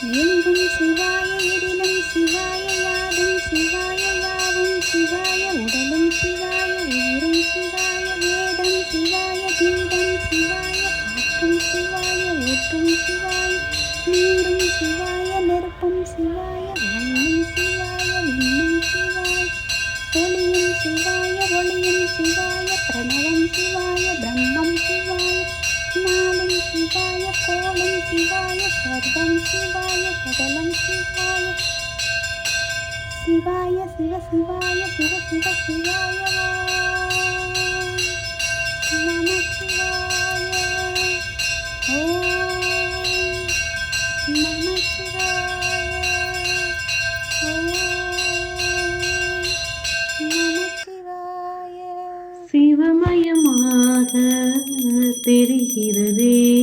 எங்கும் சிவாய எதிலும் சிவாய யாதும் சிவாய யாவும் சிவாய உடலும் சிவாய உயிரும் சிவாய வேதம் சிவாய கீதம் சிவாய காற்றும் சிவாய ஊற்றும் சிவாய் நீரும் சிவாய சிவாய கோலம் சிவாய சர்வம் சிவாய சகலம் சிவாய. சிவாய சிவ சிவாய சிவ சிவ சிவாய நம சிவாய. ஓம் நம சிவாய. ஓம் நம சிவாய. சிவமயமாக தெரிகிறதே.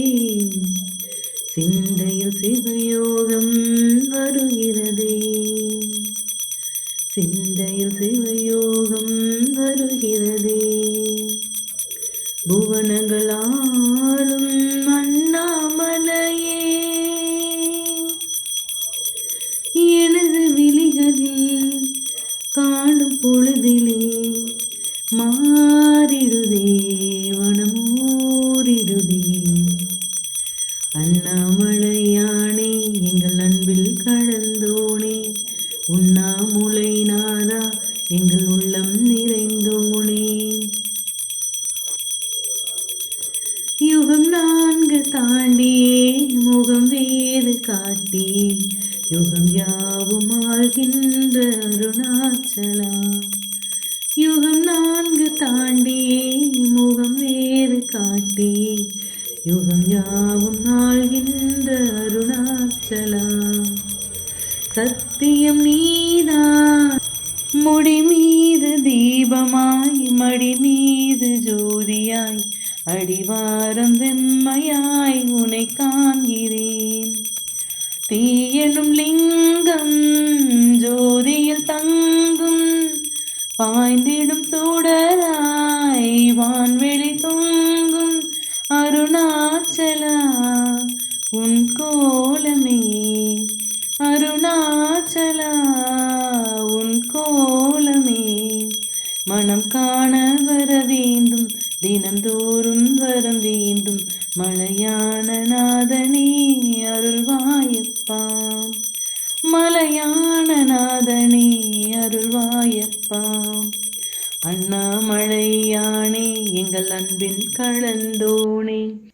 சிவயோகம் வருகிறதே. சிந்தையில் சிவயோகம் வருகிறதே. புவனங்களாலும் அண்ணாமலையே. எனது விழிகளில் காணும் பொழுதிலே மாறிடுதே அண்ணாமலையானே எங்கள் அன்பில் கடந்தோனே. உண்ணாமுலை நாதா எங்கள் உள்ளம் நிறைந்தோனே. யுகம் நான்கு தாண்டியே முகம் வேறு காட்டியே யுகம் யாவும் ஆள்கின்ற அருணாச்சலா. யுகம் நான்கு தாண்டியே முகம் வேறு காட்டியே யுகம் யாவும் ஆள்கின்ற அருணாச்சலா சத்தியம் நீதான். முடி மீது தீபமாய் மடி மீது ஜோதியாய் அடிவாரம் வெம்மையாய் உனை காண்கிறேன். கோலமே. அருணாச்சலா உன் கோலமே. மனம் காண வர வேண்டும் தினந்தோறும் வரம் வேண்டும். மலையான நாதனே அருள்வாயப்பா. மலையான நாதனே அருள்வாயப்பா. அண்ணாமலையானே எங்கள் அன்பின் கலந்தோனே.